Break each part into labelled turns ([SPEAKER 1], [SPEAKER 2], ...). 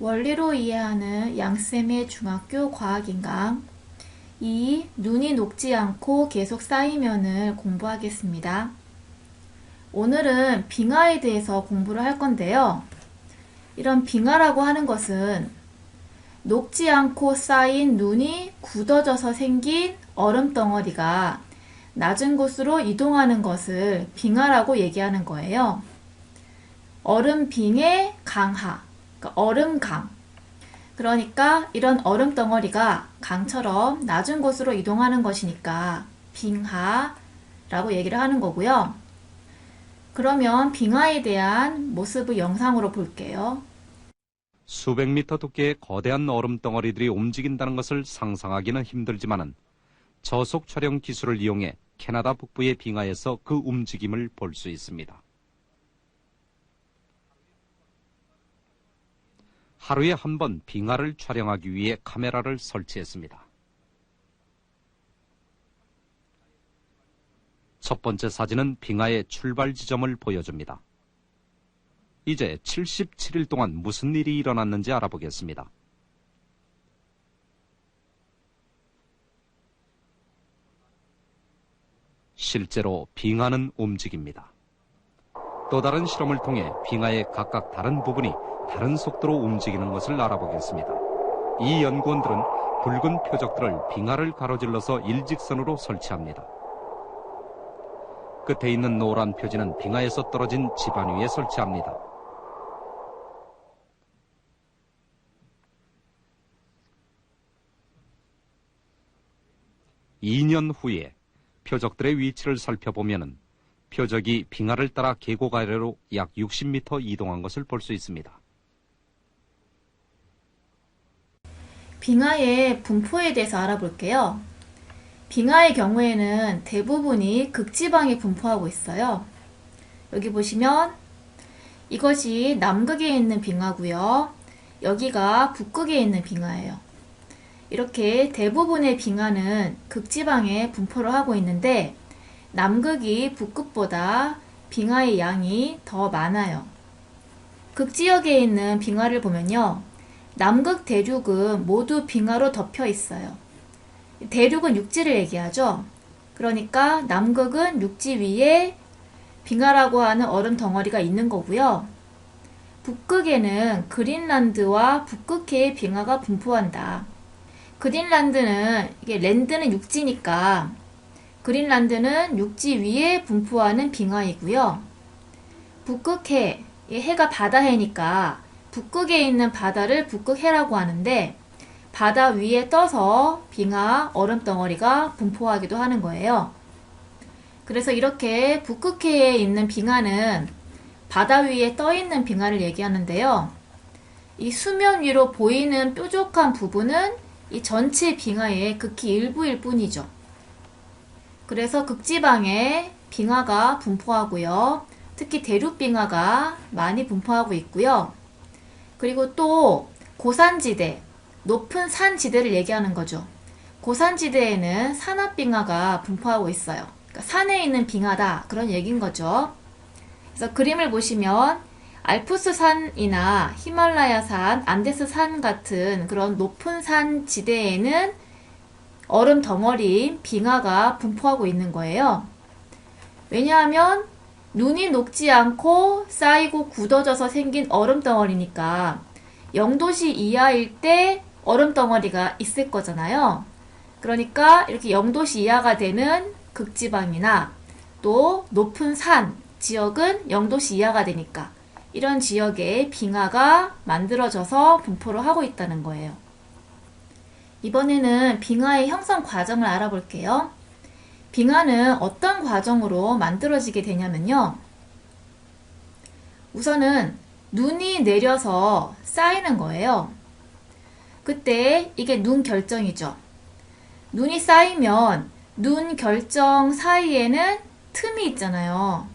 [SPEAKER 1] 원리로 이해하는 양쌤의 중학교 과학인강 2. 눈이 녹지 않고 계속 쌓이면을 공부하겠습니다. 오늘은 빙하에 대해서 공부를 할 건데요. 이런 빙하라고 하는 것은 녹지 않고 쌓인 눈이 굳어져서 생긴 얼음 덩어리가 낮은 곳으로 이동하는 것을 빙하라고 얘기하는 거예요. 얼음 빙의 강하, 그러니까 얼음강. 그러니까 이런 얼음 덩어리가 강처럼 낮은 곳으로 이동하는 것이니까 빙하라고 얘기를 하는 거고요. 그러면 빙하에 대한 모습을 영상으로 볼게요.
[SPEAKER 2] 수백 미터 두께의 거대한 얼음 덩어리들이 움직인다는 것을 상상하기는 힘들지만은 저속 촬영 기술을 이용해 캐나다 북부의 빙하에서 그 움직임을 볼 수 있습니다. 하루에 한 번 빙하를 촬영하기 위해 카메라를 설치했습니다. 첫 번째 사진은 빙하의 출발 지점을 보여줍니다. 이제 77일 동안 무슨 일이 일어났는지 알아보겠습니다. 실제로 빙하는 움직입니다. 또 다른 실험을 통해 빙하의 각각 다른 부분이 다른 속도로 움직이는 것을 알아보겠습니다. 이 연구원들은 붉은 표적들을 빙하를 가로질러서 일직선으로 설치합니다. 끝에 있는 노란 표지는 빙하에서 떨어진 지반 위에 설치합니다. (2년) 후에 표적들의 위치를 살펴보면 표적이 빙하를 따라 계곡 아래로 약 60m 이동한 것을 볼 수 있습니다.
[SPEAKER 1] 빙하의 분포에 대해서 알아볼게요. 빙하의 경우에는 대부분이 극지방에 분포하고 있어요. 여기 보시면 이것이 남극에 있는 빙하고요. 여기가 북극에 있는 빙하예요. 이렇게 대부분의 빙하는 극지방에 분포를 하고 있는데 남극이 북극보다 빙하의 양이 더 많아요. 극지역에 있는 빙하를 보면요. 남극 대륙은 모두 빙하로 덮여 있어요. 대륙은 육지를 얘기하죠. 그러니까 남극은 육지 위에 빙하라고 하는 얼음 덩어리가 있는 거고요. 북극에는 그린란드와 북극해의 빙하가 분포한다. 그린란드는 이게 랜드는 육지니까 그린란드는 육지 위에 분포하는 빙하이고요. 북극해, 해가 바다해니까 북극에 있는 바다를 북극해라고 하는데 바다 위에 떠서 빙하 얼음 덩어리가 분포하기도 하는 거예요. 그래서 이렇게 북극해에 있는 빙하는 바다 위에 떠 있는 빙하를 얘기하는데요. 이 수면 위로 보이는 뾰족한 부분은 이 전체 빙하의 극히 일부일 뿐이죠. 그래서 극지방에 빙하가 분포하고요. 특히 대륙 빙하가 많이 분포하고 있고요. 그리고 또 고산지대, 높은 산지대를 얘기하는 거죠. 고산지대에는 산화빙하가 분포하고 있어요. 그러니까 산에 있는 빙하다 그런 얘기인 거죠. 그래서 그림을 보시면 알프스 산이나 히말라야 산, 안데스 산 같은 그런 높은 산 지대에는 얼음 덩어리 빙하가 분포하고 있는 거예요. 왜냐하면 눈이 녹지 않고 쌓이고 굳어져서 생긴 얼음 덩어리니까 0도씨 이하일 때 얼음 덩어리가 있을 거잖아요. 그러니까 이렇게 0도씨 이하가 되는 극지방이나 또 높은 산 지역은 0도씨 이하가 되니까 이런 지역에 빙하가 만들어져서 분포를 하고 있다는 거예요. 이번에는 빙하의 형성 과정을 알아볼게요. 빙하는 어떤 과정으로 만들어지게 되냐면요. 우선은 눈이 내려서 쌓이는 거예요. 그때 이게 눈 결정이죠. 눈이 쌓이면 눈 결정 사이에는 틈이 있잖아요.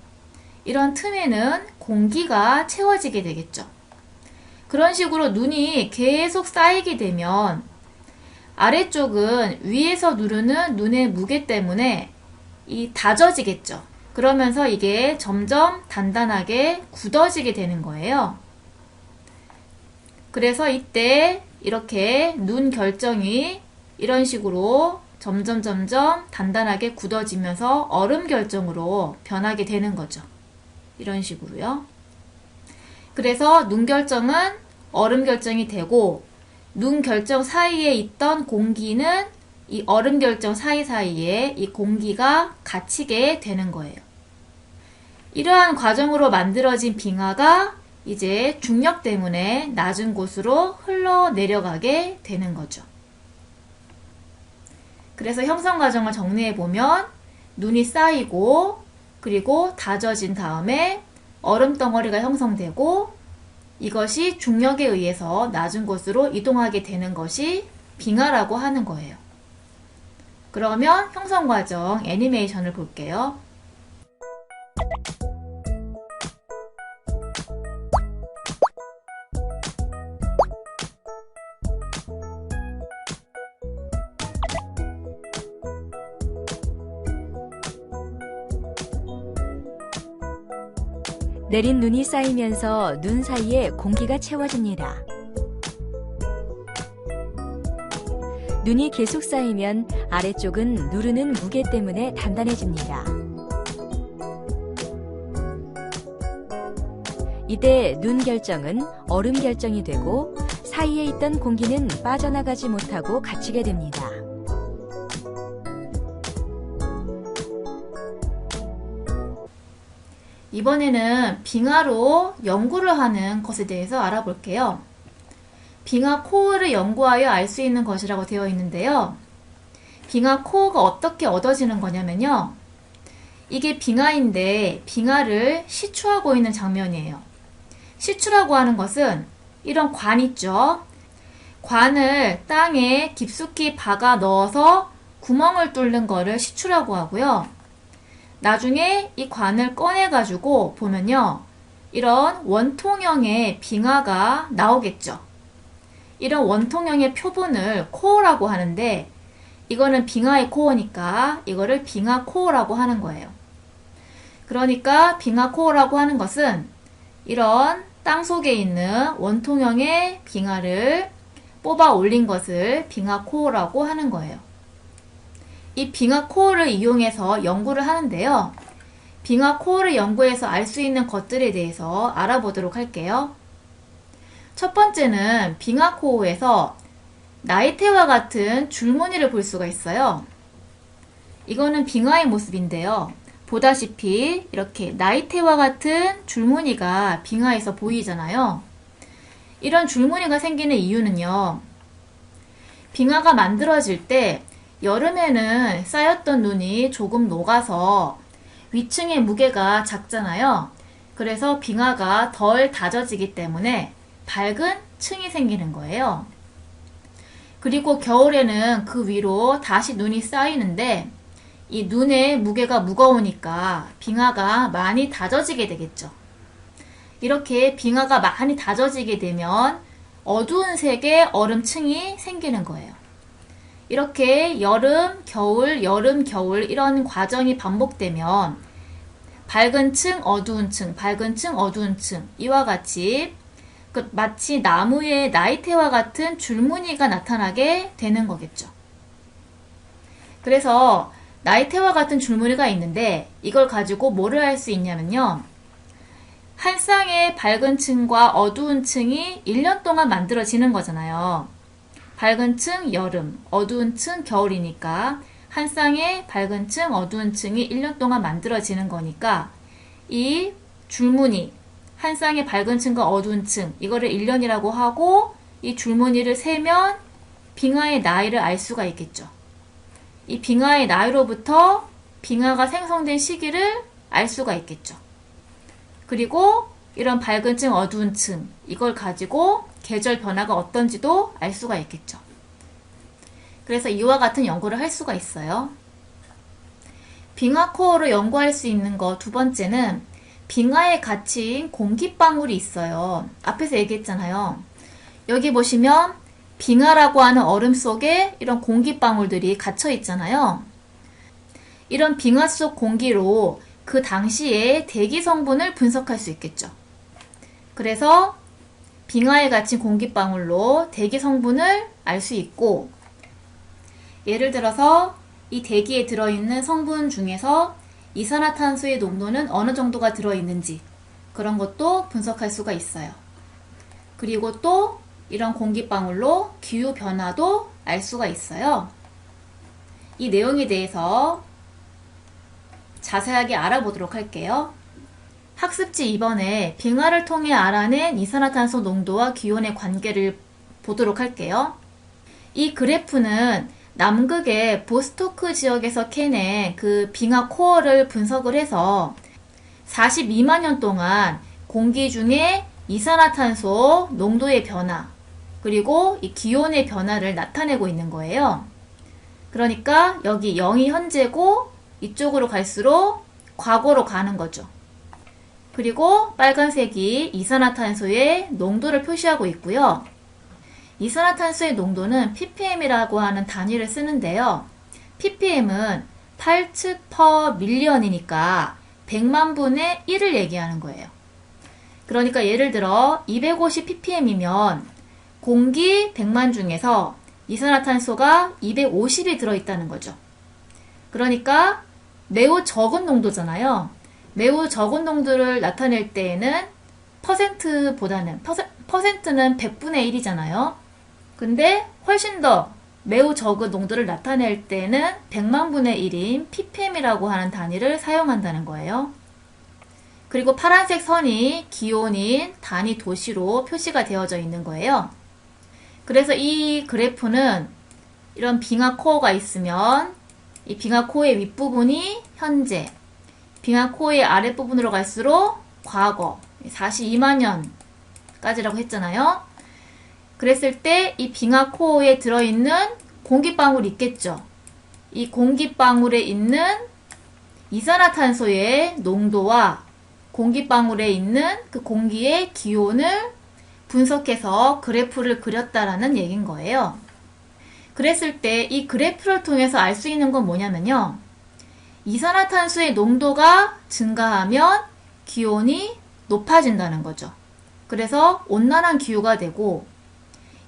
[SPEAKER 1] 이런 틈에는 공기가 채워지게 되겠죠. 그런 식으로 눈이 계속 쌓이게 되면 아래쪽은 위에서 누르는 눈의 무게 때문에 이 다져지겠죠. 그러면서 이게 점점 단단하게 굳어지게 되는 거예요. 그래서 이때 이렇게 눈 결정이 이런 식으로 점점 점점 단단하게 굳어지면서 얼음 결정으로 변하게 되는 거죠. 이런 식으로요. 그래서 눈 결정은 얼음 결정이 되고 눈 결정 사이에 있던 공기는 이 얼음 결정 사이사이에 이 공기가 갇히게 되는 거예요. 이러한 과정으로 만들어진 빙하가 이제 중력 때문에 낮은 곳으로 흘러내려가게 되는 거죠. 그래서 형성 과정을 정리해 보면 눈이 쌓이고 그리고 다져진 다음에 얼음 덩어리가 형성되고 이것이 중력에 의해서 낮은 곳으로 이동하게 되는 것이 빙하라고 하는 거예요. 그러면 형성 과정 애니메이션을 볼게요.
[SPEAKER 3] 내린 눈이 쌓이면서 눈 사이에 공기가 채워집니다. 눈이 계속 쌓이면 아래쪽은 누르는 무게 때문에 단단해집니다. 이때 눈 결정은 얼음 결정이 되고 사이에 있던 공기는 빠져나가지 못하고 갇히게 됩니다.
[SPEAKER 1] 이번에는 빙하로 연구를 하는 것에 대해서 알아볼게요. 빙하 코어를 연구하여 알 수 있는 것이라고 되어 있는데요. 빙하 코어가 어떻게 얻어지는 거냐면요. 이게 빙하인데 빙하를 시추하고 있는 장면이에요. 시추라고 하는 것은 이런 관 있죠. 관을 땅에 깊숙이 박아 넣어서 구멍을 뚫는 거를 시추라고 하고요. 나중에 이 관을 꺼내가지고 보면요. 이런 원통형의 빙하가 나오겠죠. 이런 원통형의 표본을 코어라고 하는데 이거는 빙하의 코어니까 이거를 빙하 코어라고 하는 거예요. 그러니까 빙하 코어라고 하는 것은 이런 땅 속에 있는 원통형의 빙하를 뽑아 올린 것을 빙하 코어라고 하는 거예요. 이 빙하 코어를 이용해서 연구를 하는데요. 빙하 코어를 연구해서 알 수 있는 것들에 대해서 알아보도록 할게요. 첫 번째는 빙하 코어에서 나이테와 같은 줄무늬를 볼 수가 있어요. 이거는 빙하의 모습인데요. 보다시피 이렇게 나이테와 같은 줄무늬가 빙하에서 보이잖아요. 이런 줄무늬가 생기는 이유는요. 빙하가 만들어질 때 여름에는 쌓였던 눈이 조금 녹아서 위층의 무게가 작잖아요. 그래서 빙하가 덜 다져지기 때문에 밝은 층이 생기는 거예요. 그리고 겨울에는 그 위로 다시 눈이 쌓이는데 이 눈의 무게가 무거우니까 빙하가 많이 다져지게 되겠죠. 이렇게 빙하가 많이 다져지게 되면 어두운 색의 얼음층이 생기는 거예요. 이렇게 여름, 겨울, 여름, 겨울 이런 과정이 반복되면 밝은 층, 어두운 층, 밝은 층, 어두운 층 이와 같이 그 마치 나무의 나이테와 같은 줄무늬가 나타나게 되는 거겠죠. 그래서 나이테와 같은 줄무늬가 있는데 이걸 가지고 뭐를 할 수 있냐면요. 한 쌍의 밝은 층과 어두운 층이 1년 동안 만들어지는 거잖아요. 밝은 층 여름, 어두운 층 겨울이니까 한 쌍의 밝은 층, 어두운 층이 1년 동안 만들어지는 거니까 이 줄무늬, 한 쌍의 밝은 층과 어두운 층, 이거를 1년이라고 하고 이 줄무늬를 세면 빙하의 나이를 알 수가 있겠죠. 이 빙하의 나이로부터 빙하가 생성된 시기를 알 수가 있겠죠. 그리고 이런 밝은 층, 어두운 층, 이걸 가지고 계절 변화가 어떤지도 알 수가 있겠죠. 그래서 이와 같은 연구를 할 수가 있어요. 빙하 코어로 연구할 수 있는 거 두 번째는 빙하에 갇힌 공기방울이 있어요. 앞에서 얘기했잖아요. 여기 보시면 빙하라고 하는 얼음 속에 이런 공기방울들이 갇혀 있잖아요. 이런 빙하 속 공기로 그 당시에 대기 성분을 분석할 수 있겠죠. 그래서 빙하에 갇힌 공기방울로 대기 성분을 알 수 있고, 예를 들어서 이 대기에 들어있는 성분 중에서 이산화탄소의 농도는 어느 정도가 들어있는지 그런 것도 분석할 수가 있어요. 그리고 또 이런 공기방울로 기후 변화도 알 수가 있어요. 이 내용에 대해서 자세하게 알아보도록 할게요. 학습지 2번에 빙하를 통해 알아낸 이산화탄소 농도와 기온의 관계를 보도록 할게요. 이 그래프는 남극의 보스토크 지역에서 캐낸 그 빙하 코어를 분석을 해서 42만 년 동안 공기 중에 이산화탄소 농도의 변화, 그리고 이 기온의 변화를 나타내고 있는 거예요. 그러니까 여기 0이 현재고 이쪽으로 갈수록 과거로 가는 거죠. 그리고 빨간색이 이산화탄소의 농도를 표시하고 있고요. 이산화탄소의 농도는 ppm이라고 하는 단위를 쓰는데요. ppm은 parts per million이니까 100만 분의 1을 얘기하는 거예요. 그러니까 예를 들어 250 ppm이면 공기 100만 중에서 이산화탄소가 250이 들어있다는 거죠. 그러니까 매우 적은 농도잖아요. 매우 적은 농도를 나타낼 때에는 퍼센트보다는 퍼센트는 100분의 1이잖아요. 근데 훨씬 더 매우 적은 농도를 나타낼 때는 100만 분의 1인 ppm이라고 하는 단위를 사용한다는 거예요. 그리고 파란색 선이 기온인 단위 도시로 표시가 되어져 있는 거예요. 그래서 이 그래프는 이런 빙하 코어가 있으면 이 빙하 코어의 윗부분이 현재, 빙하 코어의 아랫부분으로 갈수록 과거, 42만 년까지라고 했잖아요. 그랬을 때 이 빙하 코어에 들어있는 공기방울이 있겠죠. 이 공기방울에 있는 이산화탄소의 농도와 공기방울에 있는 그 공기의 기온을 분석해서 그래프를 그렸다라는 얘긴 거예요. 그랬을 때 이 그래프를 통해서 알 수 있는 건 뭐냐면요. 이산화탄소의 농도가 증가하면 기온이 높아진다는 거죠. 그래서 온난한 기후가 되고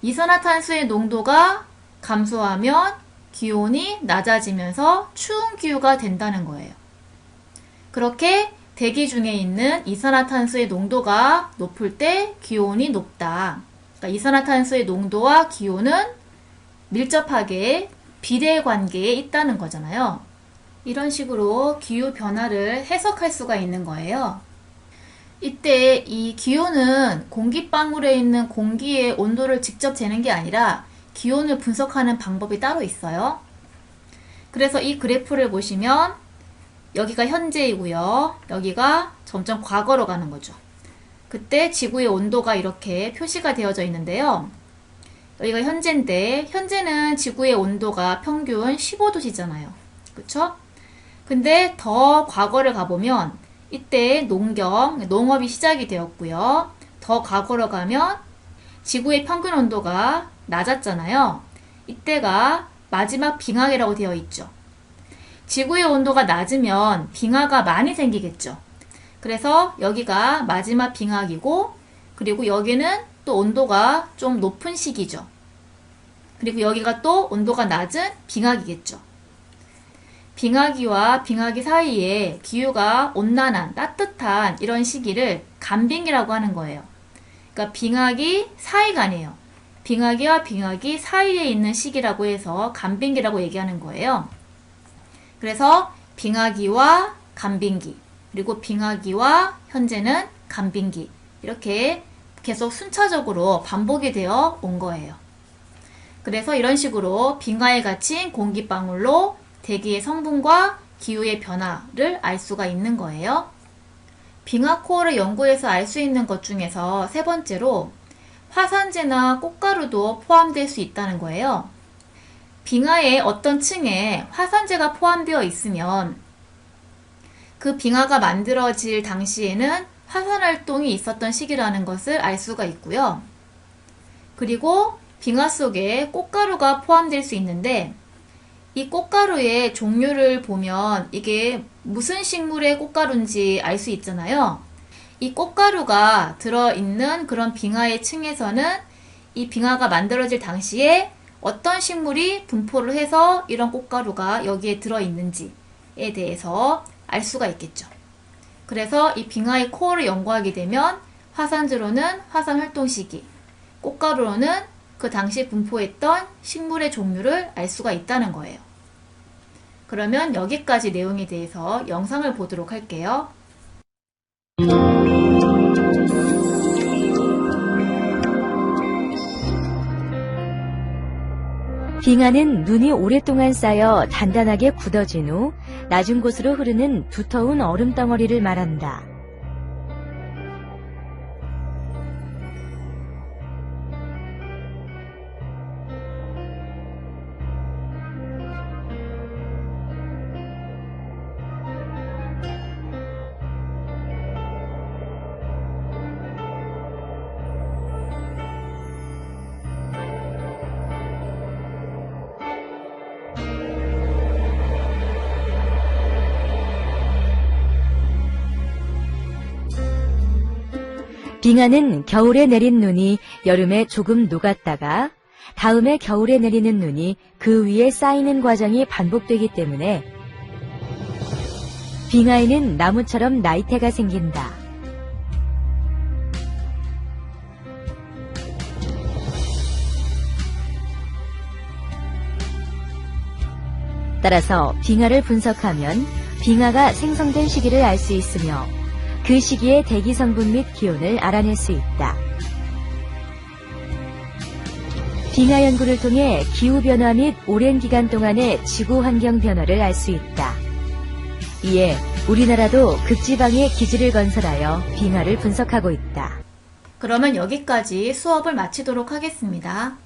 [SPEAKER 1] 이산화탄소의 농도가 감소하면 기온이 낮아지면서 추운 기후가 된다는 거예요. 그렇게 대기 중에 있는 이산화탄소의 농도가 높을 때 기온이 높다. 그러니까 이산화탄소의 농도와 기온은 밀접하게 비례 관계에 있다는 거잖아요. 이런 식으로 기후 변화를 해석할 수가 있는 거예요. 이때 이 기온은 공기방울에 있는 공기의 온도를 직접 재는 게 아니라 기온을 분석하는 방법이 따로 있어요. 그래서 이 그래프를 보시면 여기가 현재이고요. 여기가 점점 과거로 가는 거죠. 그때 지구의 온도가 이렇게 표시가 되어져 있는데요. 여기가 현재인데 현재는 지구의 온도가 평균 15도시잖아요. 그쵸? 근데 더 과거를 가보면 이때 농경, 농업이 시작이 되었고요. 더 과거로 가면 지구의 평균 온도가 낮았잖아요. 이때가 마지막 빙하기라고 되어 있죠. 지구의 온도가 낮으면 빙하가 많이 생기겠죠. 그래서 여기가 마지막 빙하기고 그리고 여기는 또 온도가 좀 높은 시기죠. 그리고 여기가 또 온도가 낮은 빙하기겠죠. 빙하기와 빙하기 사이에 기후가 온난한, 따뜻한 이런 시기를 간빙이라고 하는 거예요. 그러니까 빙하기 사이간이에요. 빙하기와 빙하기 사이에 있는 시기라고 해서 간빙기라고 얘기하는 거예요. 그래서 빙하기와 간빙기, 그리고 빙하기와 현재는 간빙기 이렇게 계속 순차적으로 반복이 되어 온 거예요. 그래서 이런 식으로 빙하에 갇힌 공기방울로 대기의 성분과 기후의 변화를 알 수가 있는 거예요. 빙하 코어를 연구해서 알 수 있는 것 중에서 세 번째로 화산재나 꽃가루도 포함될 수 있다는 거예요. 빙하의 어떤 층에 화산재가 포함되어 있으면 그 빙하가 만들어질 당시에는 화산 활동이 있었던 시기라는 것을 알 수가 있고요. 그리고 빙하 속에 꽃가루가 포함될 수 있는데 이 꽃가루의 종류를 보면 이게 무슨 식물의 꽃가루인지 알 수 있잖아요. 이 꽃가루가 들어있는 그런 빙하의 층에서는 이 빙하가 만들어질 당시에 어떤 식물이 분포를 해서 이런 꽃가루가 여기에 들어있는지에 대해서 알 수가 있겠죠. 그래서 이 빙하의 코어를 연구하게 되면 화산재로는 화산 활동 시기, 꽃가루로는 그 당시 분포했던 식물의 종류를 알 수가 있다는 거예요. 그러면 여기까지 내용에 대해서 영상을 보도록 할게요.
[SPEAKER 3] 빙하는 눈이 오랫동안 쌓여 단단하게 굳어진 후 낮은 곳으로 흐르는 두터운 얼음 덩어리를 말한다. 빙하는 겨울에 내린 눈이 여름에 조금 녹았다가 다음에 겨울에 내리는 눈이 그 위에 쌓이는 과정이 반복되기 때문에 빙하에는 나무처럼 나이테가 생긴다. 따라서 빙하를 분석하면 빙하가 생성된 시기를 알 수 있으며 그 시기의 대기 성분 및 기온을 알아낼 수 있다. 빙하 연구를 통해 기후 변화 및 오랜 기간 동안의 지구 환경 변화를 알 수 있다. 이에 우리나라도 극지방에 기지를 건설하여 빙하를 분석하고 있다.
[SPEAKER 1] 그러면 여기까지 수업을 마치도록 하겠습니다.